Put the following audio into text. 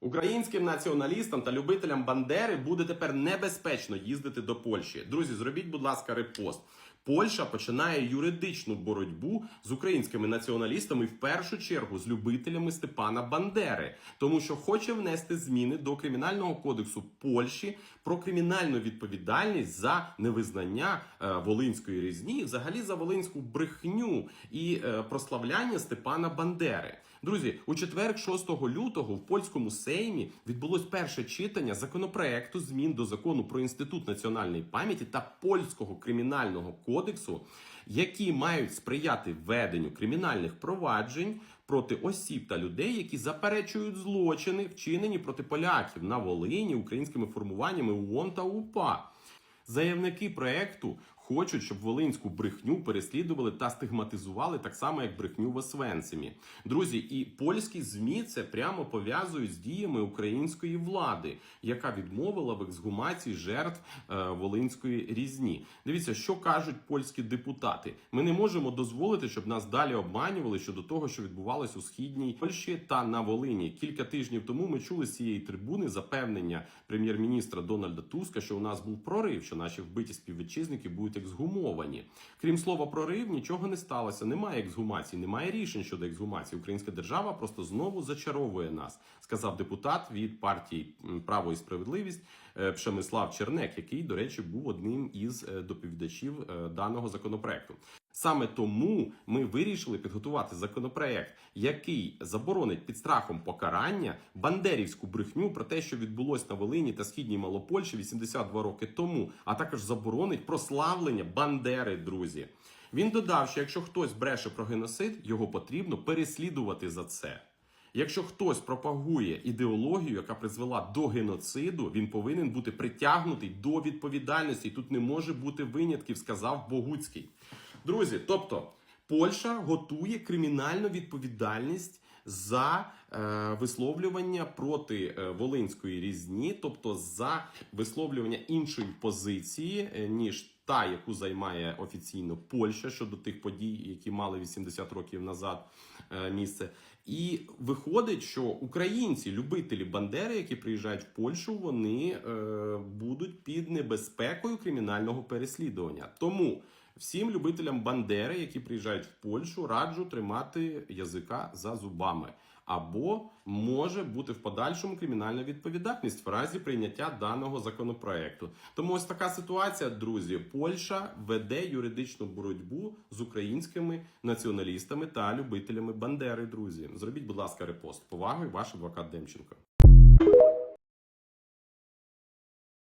Українським націоналістам та любителям Бандери буде тепер небезпечно їздити до Польщі. Друзі, зробіть, будь ласка, репост. Польща починає юридичну боротьбу з українськими націоналістами, в першу чергу з любителями Степана Бандери, тому що хоче внести зміни до кримінального кодексу Польщі про кримінальну відповідальність за невизнання е, волинської різні, взагалі за волинську брехню і е, прославляння Степана Бандери. Друзі, у четвер, 6 лютого, в польському сеймі відбулось перше читання законопроекту змін до закону про інститут національної пам'яті та польського кримінального кодексу, які мають сприяти веденню кримінальних проваджень проти осіб та людей, які заперечують злочини, вчинені проти поляків на Волині українськими формуваннями УОН та УПА. Заявники проекту хочуть, щоб волинську брехню переслідували та стигматизували так само, як брехню в Освенцимі. Друзі, і польські змі це прямо пов'язують з діями української влади, яка відмовила в ексгумації жертв е, волинської різні. Дивіться, що кажуть польські депутати. Ми не можемо дозволити, щоб нас далі обманювали щодо того, що відбувалось у східній Польщі та на Волині. Кілька тижнів тому ми чули з цієї трибуни запевнення прем'єр-міністра Дональда Туска, що у нас був прорив, що наші вбиті співвітчизники будуть ексгумовані. Крім слова прорив, нічого не сталося. Немає ексгумації, немає рішень щодо ексгумації. Українська держава просто знову зачаровує нас, сказав депутат від партії Право і справедливість е, Пшемислав Чернек, який, до речі, був одним із е, доповідачів е, даного законопроекту. Саме тому ми вирішили підготувати законопроект, який заборонить під страхом покарання бандерівську брехню про те, що відбулось на Волині та східній Малопольщі 82 роки тому, а також заборонить прославлення Бандери, друзі. Він додав, що якщо хтось бреше про геноцид, його потрібно переслідувати за це. Якщо хтось пропагує ідеологію, яка призвела до геноциду, він повинен бути притягнутий до відповідальності. Тут не може бути винятків, сказав Богуцький. Друзі, тобто Польща готує кримінальну відповідальність за е, висловлювання проти е, волинської різні, тобто за висловлювання іншої позиції, е, ніж та, яку займає офіційно Польща щодо тих подій, які мали 80 років назад е, місце. І виходить, що українці, любителі Бандери, які приїжджають в Польщу, вони е, будуть під небезпекою кримінального переслідування. Тому всім любителям Бандери, які приїжджають в Польщу, раджу тримати язика за зубами. Або може бути в подальшому кримінальна відповідальність в разі прийняття даного законопроекту. Тому ось така ситуація, друзі. Польща веде юридичну боротьбу з українськими націоналістами та любителями Бандери. Друзі, зробіть, будь ласка, репост. Повагою, ваш адвокат Демченко.